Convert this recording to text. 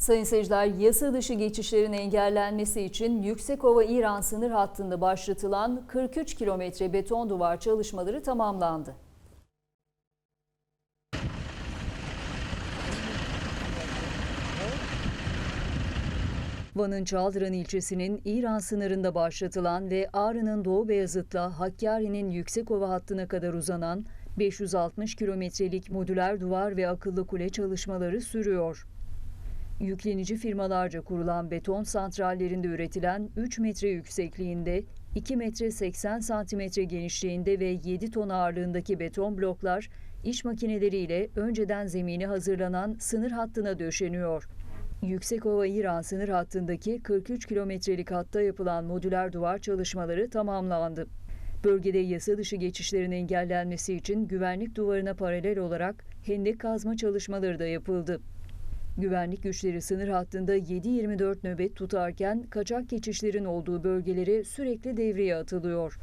Sayın seyirciler, yasa dışı geçişlerin engellenmesi için Yüksekova İran sınır hattında başlatılan 43 kilometre beton duvar çalışmaları tamamlandı. Van'ın Çaldıran ilçesinin İran sınırında başlatılan ve Ağrı'nın Doğu Beyazıt'la Hakkari'nin Yüksekova hattına kadar uzanan 560 kilometrelik modüler duvar ve akıllı kule çalışmaları sürüyor. Yüklenici firmalarca kurulan beton santrallerinde üretilen 3 metre yüksekliğinde, 2 metre 80 santimetre genişliğinde ve 7 ton ağırlığındaki beton bloklar iş makineleriyle önceden zemini hazırlanan sınır hattına döşeniyor. Yüksekova İran sınır hattındaki 43 kilometrelik hatta yapılan modüler duvar çalışmaları tamamlandı. Bölgede yasa dışı geçişlerin engellenmesi için güvenlik duvarına paralel olarak hendek kazma çalışmaları da yapıldı. Güvenlik güçleri sınır hattında 7-24 nöbet tutarken kaçak geçişlerin olduğu bölgelere sürekli devreye atılıyor.